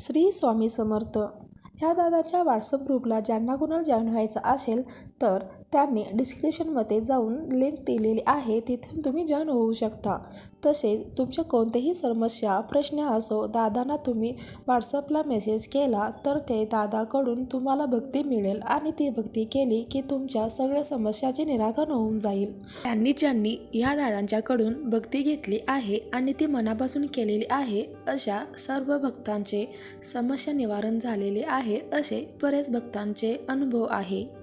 श्री स्वामी समर्थ. ह्या दादाच्या व्हॉट्सअप ग्रुपला ज्यांना कुणाला जॉईन व्हायचं असेल तर त्यांनी डिस्क्रिप्शनमध्ये जाऊन लिंक दिलेली आहे तिथून तुम्ही जॉईन होऊ शकता. तसेच तुमच्या कोणत्याही समस्या प्रश्न असो दादांना तुम्ही व्हॉट्सअपला मेसेज केला तर ते दादाकडून तुम्हाला भक्ती मिळेल आणि ती भक्ती केली की तुमच्या सगळ्या समस्याचे निराकरण होऊन जाईल. त्यांनी ज्यांनी ह्या दादांच्याकडून भक्ती घेतली आहे आणि ती मनापासून केलेली आहे अशा सर्व भक्तांचे समस्या निवारण झालेले आहे असे बरेच भक्तांचे अनुभव आहे.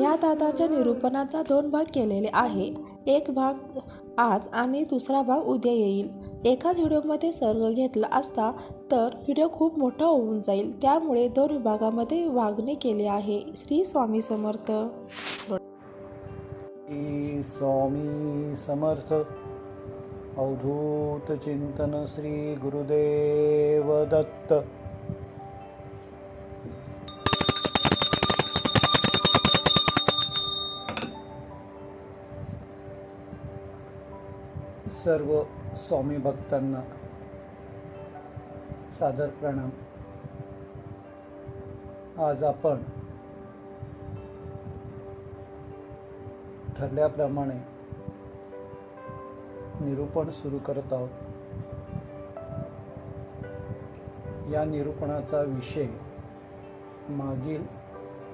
या दादांच्या निरूपणाचा दोन भाग केलेले आहे. एक भाग आज आणि दुसरा भाग उद्या येईल. एकाच व्हिडिओमध्ये सर्व घेतला असता तर व्हिडिओ खूप मोठा होऊन जाईल. त्यामुळे दोन विभागामध्ये विभागणी केली आहे. श्री स्वामी समर्थ. श्री स्वामी समर्थ. अवधूत चिंतन श्री गुरुदेव दत्त. सर्व स्वामी भक्तांना सादर प्रणाम. आज आपण ठरल्याप्रमाणे निरूपण सुरू करत आहोत. या निरूपणाचा विषय मागील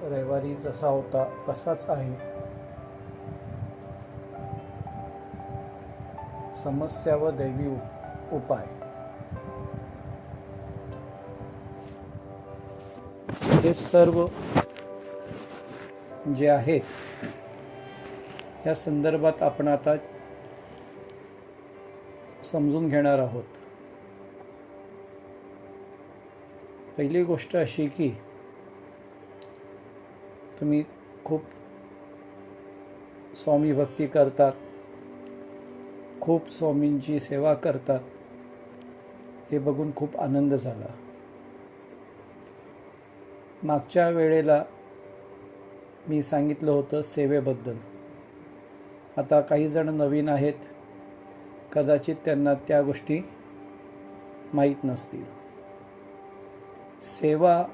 रविवारी जसा होता तसाच आहे. समस्या व दैवी उपाय. हे सर्व जे आहेत या संदर्भात आपण आता समजून घेणार आहोत. पहिली गोष्ट अशी की तुम्ही खूप स्वामी भक्ती करतात. खूप स्वामींची सेवा करतात. हे बघून खूप आनंद झाला. मागच्या वेळेला मी सांगितलं होतं सेवेबद्दल. आता काही जण नवीन आहेत. कदाचित त्यांना त्या गोष्टी माहीत नसतील. सेवा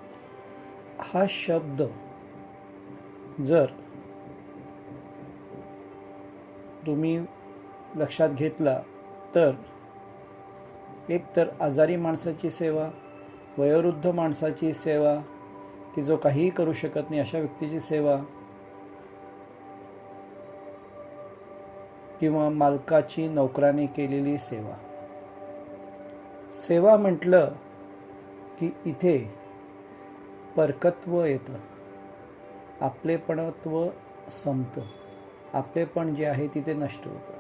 हा शब्द जर तुम्ही लक्षात घेतला तर एक तर आजारी माणसाची सेवा वयोवृद्ध माणसाची सेवा की जो काहीही करू शकत नाही अशा व्यक्तीची सेवा किंवा मालकाची नोकराने केलेली सेवा. सेवा म्हटलं की इथे परकत्व येतं. आपलेपणत्व संपतं. आपलेपण जे आहे तिथे नष्ट होतं.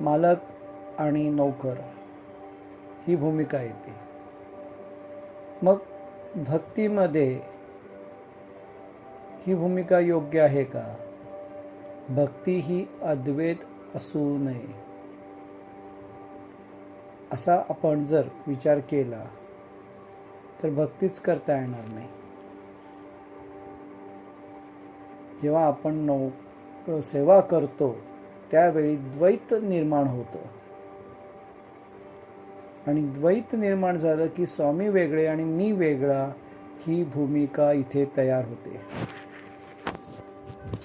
मालक आणि नोकर ही भूमिका येते. मग भक्तीमध्ये ही भूमिका योग्य आहे का? भक्ती ही अद्वैत असू नये. असा आपण जर विचार केला तर भक्तीच करता येणार नाही. जेव्हा आपण नौ सेवा करतो त्यावेळी द्वैत निर्माण होतं. आणि द्वैत निर्माण झालं की स्वामी वेगळे आणि मी वेगळा ही भूमिका इथे तयार होते.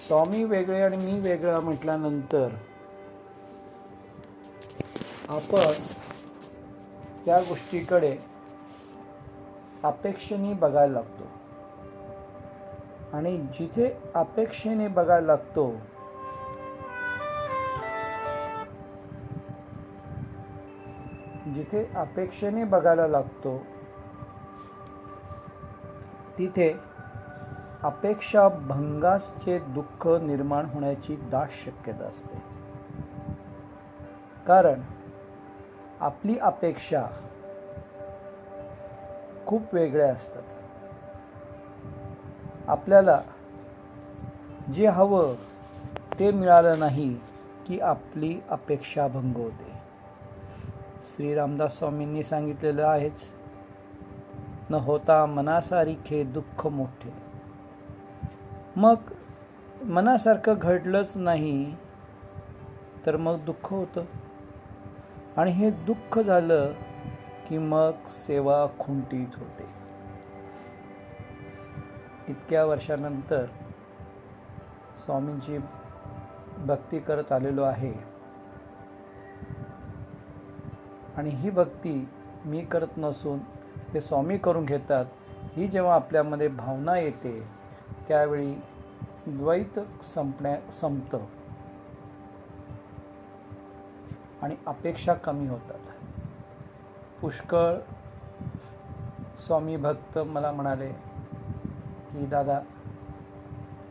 स्वामी वेगळे आणि मी वेगळा म्हटल्यानंतर आपण त्या गोष्टीकडे अपेक्षेने बघायला लागतो. आणि जिथे अपेक्षेने बघायला लागतो तिथे अपेक्षेने बघायला लागतो तिथे अपेक्षा भंगासचे दुःख निर्माण होण्याची दाट शक्यता असते. कारण आपली अपेक्षा खूप वेगळ्या असतात. आपल्याला जे हवं ते मिळालं नाही की आपली अपेक्षा भंग होते. श्री रामदास स्वामींनी सांगितलेलं आहेच न होता मनासारखे दुःख मोठे. मग मनासारखं घडलंच नाही तर मग दुःख होतं. आणि हे दुःख झालं की मग सेवा खुंटीत होते. इतक्या वर्षानंतर स्वामींची भक्ती करत आलेलो आहे. आणि ही भक्ती मी करत नसून ते स्वामी करून घेतात ही जेव्हा आपल्यामध्ये भावना येते त्यावेळी द्वैत संपण्या संपतं. आणि अपेक्षा कमी होतात. पुष्कळ स्वामी भक्त मला म्हणाले की दादा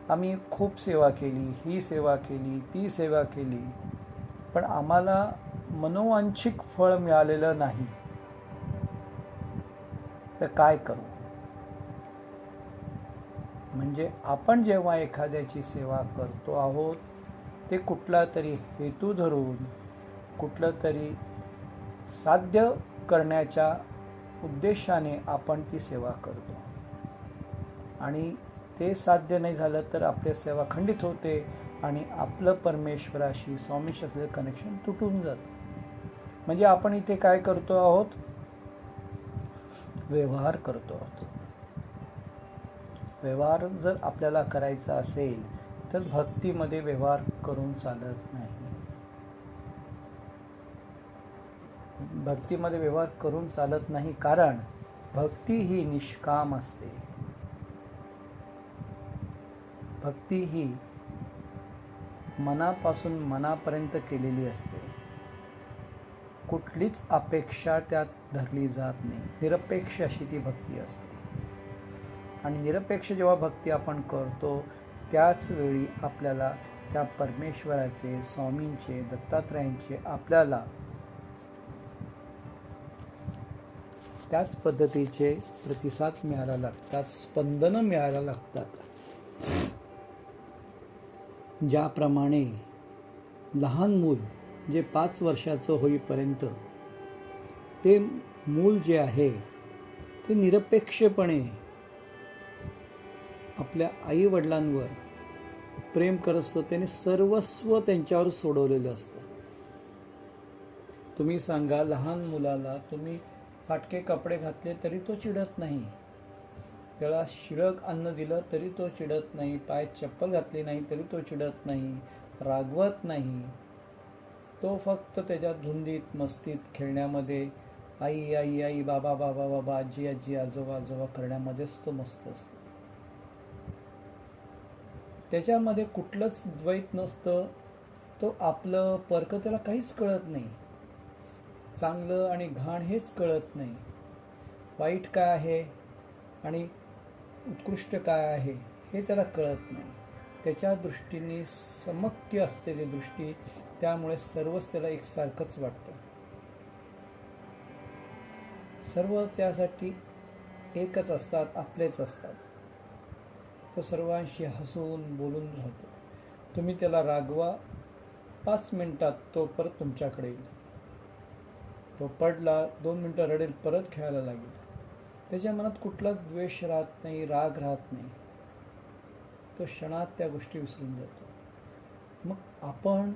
आम्ही खूप सेवा केली ही सेवा केली ती सेवा केली पण आम्हाला मनोवांछिक फळ मिळालेलं नाही. तर काय करू? म्हणजे आपण जेव्हा एखाद्याची सेवा करतो आहोत ते कुठला तरी हेतू धरून कुठलं तरी साध्य करण्याच्या उद्देशाने आपण ती सेवा करतो. आणि ते साध्य नाही झालं तर आपली सेवा खंडित होते आणि आपलं परमेश्वराशी स्वामीशी असलेलं कनेक्शन तुटून जातं. म्हणजे आपण इथे काय करतो आहोत? व्यवहार करतो आहोत. व्यवहार जर आपल्याला करायचा असेल तर भक्तीमध्ये व्यवहार करून चालत नाही. भक्तीमध्ये व्यवहार करून चालत नाही कारण भक्ती ही निष्काम असते. भक्ती ही मनापासून मनापर्यंत केलेली असते. कुठलीच अपेक्षा त्यात धरली जात नाही. निरपेक्ष अशी ती भक्ती असते. आणि निरपेक्ष जेव्हा भक्ती आपण करतो त्याच वेळी आपल्याला त्या परमेश्वराचे स्वामींचे दत्तात्रयांचे आपल्याला त्याच पद्धतीचे प्रतिसाद मिळायला लागतात स्पंदनं मिळायला लागतात. ज्याप्रमाणे लहान मूल जे पाच वर्षाचं होईपर्यंत ते मूल जे आहे ते निरपेक्षपणे आपल्या आई वडिलांवर प्रेम करत असतं. त्याने सर्वस्व त्यांच्यावर सोडवलेलं असतं. तुम्ही सांगा लहान मुलाला तुम्ही फाटके कपडे घातले तरी तो चिडत नाही. त्याला शिळक अन्न दिलं तरी तो चिडत नाही. पाय चप्पल घातली नाही तरी तो चिडत नाही. रागवत नाही. तो फक्त त्याच्या धुंदीत मस्तीत खेळण्यामध्ये आई आई आई बाबा बाबा बाबा आजी आजी आजोबा आजोबा करण्यामध्येच तो मस्त असतो. त्याच्यामध्ये कुठलंच द्वैत नसतं. तो आपलं परक त्याला काहीच कळत नाही. चांगलं आणि घाण हेच कळत नाही. वाईट काय आहे आणि उत्कृष्ट काय आहे हे त्याला कळत नाही. त्याच्या दृष्टीने समक्य असते ती दृष्टी. त्यामुळे सर्वच त्याला एकसारखंच वाटतं. सर्व त्यासाठी एकच असतात आपलेच असतात. तो सर्वांशी हसून बोलून राहतो. तुम्ही त्याला रागवा. पाच मिनिटात तो परत तुमच्याकडे येईल. तो पडला दोन मिनटं रडेल परत खेळायला लागेल. त्याच्या मनात कुठलाच द्वेष राहत नाही राग राहत नाही. तो क्षणात त्या गोष्टी विसरून जातो. मग आपण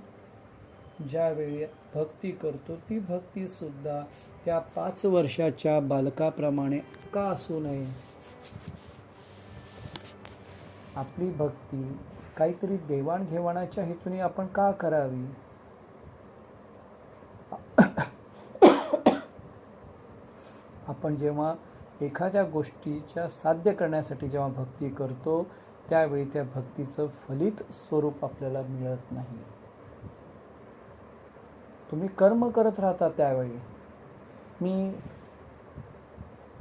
ज्यावेळी भक्ती करतो ती भक्तीसुद्धा त्या पाच वर्षाच्या बालकाप्रमाणे का असू नये? आपली भक्ती काहीतरी देवाणघेवाणाच्या हेतूने आपण का करावी? आपण जेव्हा एखाद्या गोष्टीच्या साध्य करण्यासाठी जेव्हा भक्ती करतो त्यावेळी त्या भक्तीचं फलित स्वरूप आपल्याला मिळत नाही. तुम्ही कर्म करत राहता त्यावेळी. मी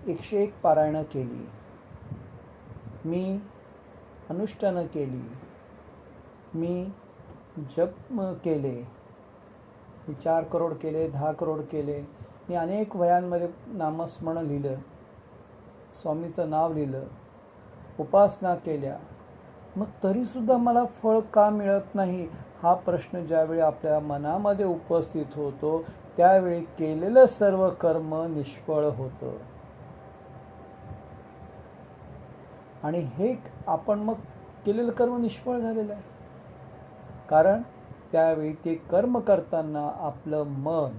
एकशे एक पारायणं केली. मी अनुष्ठानं केली. मी जप केले. मी चार करोड केले दहा करोड केले. मी अनेक वयांमध्ये नामस्मरण लिहिलं. स्वामीचं नाव लिहिलं. उपासना केल्या. मग तरीसुद्धा मला फळ का मिळत नाही? हा प्रश्न ज्यावेळी आपल्या मनामध्ये उपस्थित होतो त्यावेळी केलेलं सर्व कर्म निष्फळ होतं. आणि हे आपण मग केलेलं कर्म निष्फळ झालेलं आहे. कारण त्यावेळी ते कर्म करताना आपलं मन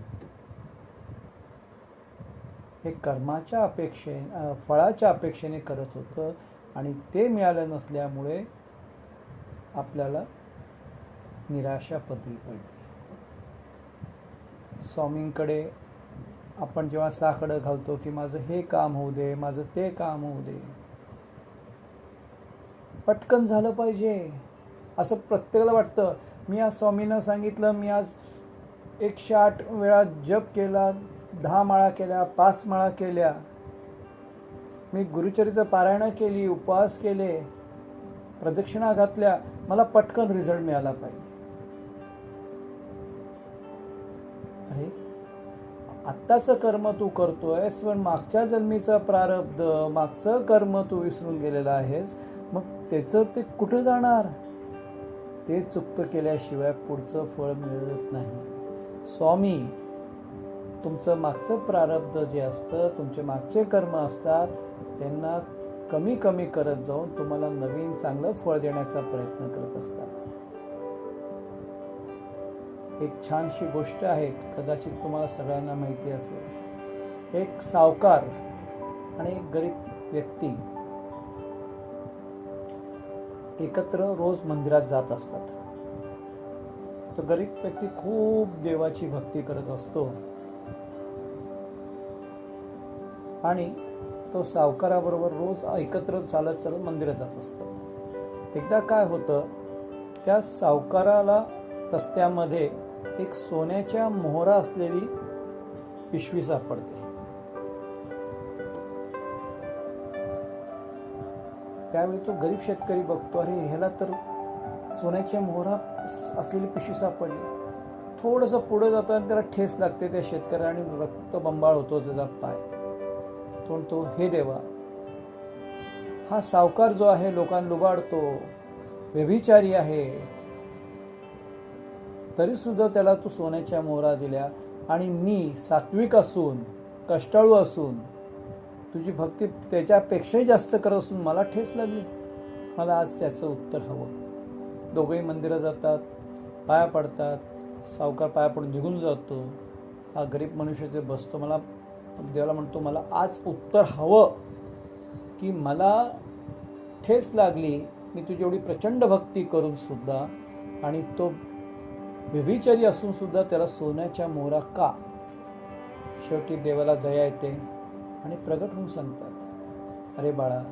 हे कर्माच्या अपेक्षे फळाच्या अपेक्षेने करत होतं आणि ते मिळालं नसल्यामुळे आपल्याला निराशा पदरी पडली स्वामींकडे आपण जेव्हा साकडं घालतो की माझं हे काम होऊ दे माझं ते काम होऊ दे. पटकन झालं पाहिजे. असं प्रत्येकाला वाटतं. मी आज स्वामींना सांगितलं मी आज एकशे आठ वेळा जप केला दहा माळा केल्या पाच माळा केल्या. मी गुरुचरित्र पारायणं केली उपवास केले प्रदक्षिणा घातल्या. मला पटकन रिझल्ट मिळाला पाहिजे. आत्ताचं कर्म तू करतोयस पण मागच्या जन्मीचा प्रारब्ध मागचं कर्म तू विसरून गेलेला आहेस मग त्याचं ते कुठं जाणार? ते चुकतं केल्याशिवाय पुढचं फळ मिळत नाही. स्वामी तुमचं मागचं प्रारब्ध जे असतं तुमचे मागचे कर्म असतात त्यांना कमी कमी करत जाऊन तुम्हाला नवीन चांगलं फळ देण्याचा प्रयत्न करत असतात. एक छानशी गोष्ट आहे कदाचित तुम्हाला सगळ्यांना माहिती असेल. एक सावकार आणि एक गरीब व्यक्ती एकत्र रोज मंदिरात जात असतात. तो गरीब व्यक्ती खूप देवाची भक्ती करत असतो. आणि तो सावकाराबरोबर रोज एकत्र चालत चालत मंदिरात जात असतो. एकदा काय होतं त्या सावकाराला रस्त्यामध्ये एक सोन्याच्या मोहरा असलेली पिशवी सापडते. त्यावेळी तो गरीब शेतकरी बघतो अरे ह्याला तर सोन्याच्या मोहरा असलेली पिशवी सापडली. थोडंसं पुढे जातो आणि त्याला ठेस लागते त्या शेतकऱ्या आणि रक्त बंबाळ होतो त्याचा पाय. तो तो हे देवा हा सावकार जो आहे लोकांना लुबाडतो व्यभिचारी आहे. तरीसुद्धा त्याला तू सोन्याच्या मोहरा दिल्या आणि मी सात्विक असून कष्टाळू असून तुझी भक्ती त्याच्यापेक्षाही जास्त करत असून मला ठेस लागली. मला आज त्याचं उत्तर हवं. दोघंही मंदिरात जातात पाया पडतात सावकार पाया पडून निघून जातो. हा गरीब मनुष्य ते बसतो मला देवाला म्हणतो मला आज उत्तर हवं की मला ठेस लागली. मी तुझी एवढी प्रचंड भक्ती करून सुद्धा आणि तो व्यभिचारी असून सुद्धा त्याला सोन्याच्या मोहरा का? शेवटी देवाला दया येते आणि प्रगट होऊन सांगतात अरे बाळा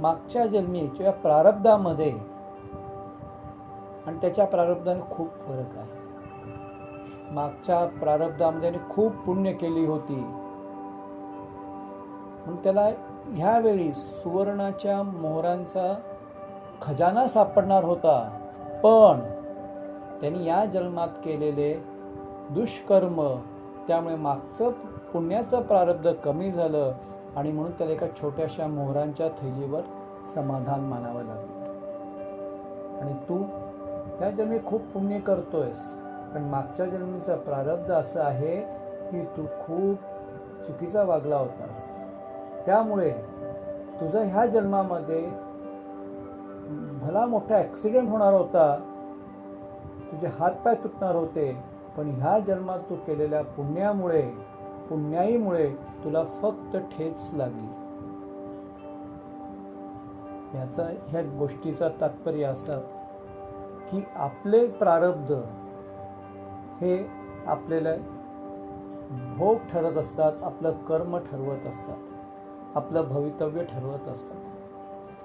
मागच्या जन्मी किंवा प्रारब्धामध्ये आणि त्याच्या प्रारब्धाने खूप फरक आहे. मागच्या प्रारब्धामध्ये खूप पुण्य केली होती. म्हणून त्याला ह्यावेळी सुवर्णाच्या मोहरांचा खजाना सापडणार होता. पण त्यांनी या जन्मात केलेले दुष्कर्म त्यामुळे मागचं पुण्याचं प्रारब्ध कमी झालं आणि म्हणून त्याला एका छोट्याशा मोहरांच्या थैलीवर समाधान मानावं लागलं. आणि तू या जन्मी खूप पुण्य करतोयस पण मागच्या जन्मीचं प्रारब्ध असं आहे की तू खूप चुकीचा वागला होतास. त्यामुळे तुझा ह्या जन्मामध्ये भला मोठा ॲक्सिडेंट होणार होता तुझे हातपाय तुटणार होते पण ह्या जन्मात तू केलेल्या पुण्यामुळे पुण्याईमुळे तुला फक्त ठेच लागली. याचा ह्या गोष्टीचा तात्पर्य असा की आपले प्रारब्ध हे आपल्याला भोग ठरत असतात आपलं कर्म ठरवत असतात आपलं भवितव्य ठरवत असतात.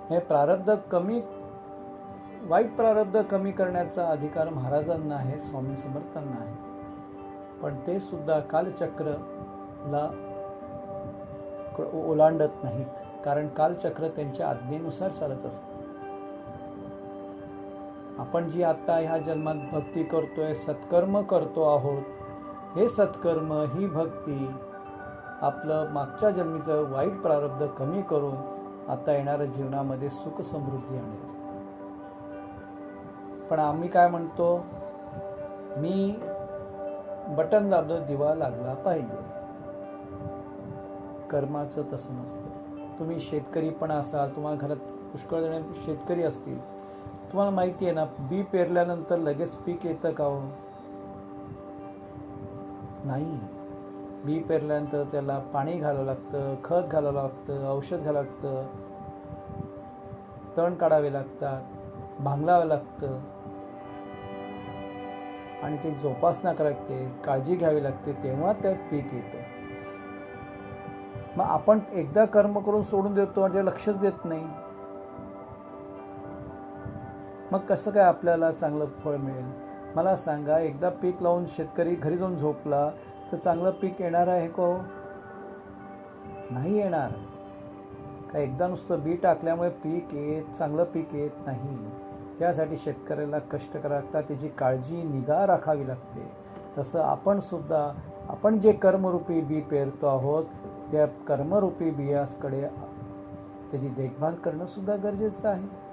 हे प्रारब्ध कमी वाईट प्रारब्ध कमी करण्याचा अधिकार महाराजांना आहे स्वामी समर्थांना आहे. पण ते सुद्धा कालचक्रला ओलांडत नाहीत कारण कालचक्र त्यांच्या आज्ञेनुसार चालत असतं. आपण जी आता ह्या जन्मात भक्ती करतोय सत्कर्म करतो आहोत हे सत्कर्म ही भक्ती आपलं मागच्या जन्मीचं वाईट प्रारब्ध कमी करून आता येणाऱ्या जीवनामध्ये सुख समृद्धी आणेल. पण आम्ही काय म्हणतो मी बटन दाबलं दिवा लागला पाहिजे. कर्माचं तसं नसतं. तुम्ही शेतकरी पण असाल तुम्हाला घरात पुष्कळ जण शेतकरी असतील तुम्हाला माहिती आहे ना बी पेरल्यानंतर लगेच पीक येतं का हो? नाही. बी पेरल्यानंतर त्याला पाणी घालावं लागतं खत घालावं लागतं औषध घालावं लागतं तण काढावे लागतात भांगलावं लागतं. आणि ते जोपासना करावी लागते काळजी घ्यावी लागते तेव्हा त्यात पीक येतं. मग आपण एकदा कर्म करून सोडून देतो म्हणजे लक्षच देत नाही. मग कसं काय आपल्याला चांगलं फळ मिळेल? मला सांगा एकदा पीक लावून शेतकरी घरी जाऊन झोपला तर चांगलं पीक येणार आहे को हो? नाही येणार. का एकदा नुसतं बी टाकल्यामुळे पीक येत चांगलं पीक येत नाही? त्यासाठी शेतकऱ्याला कष्ट करावे लागतात त्याची काळजी निगा राखावी लागते. तसं आपण सुद्धा आपण जे कर्मरूपी बी पेरतो आहोत त्या कर्मरूपी बियासकडे त्याची देखभाल करणं सुद्धा गरजेचं आहे.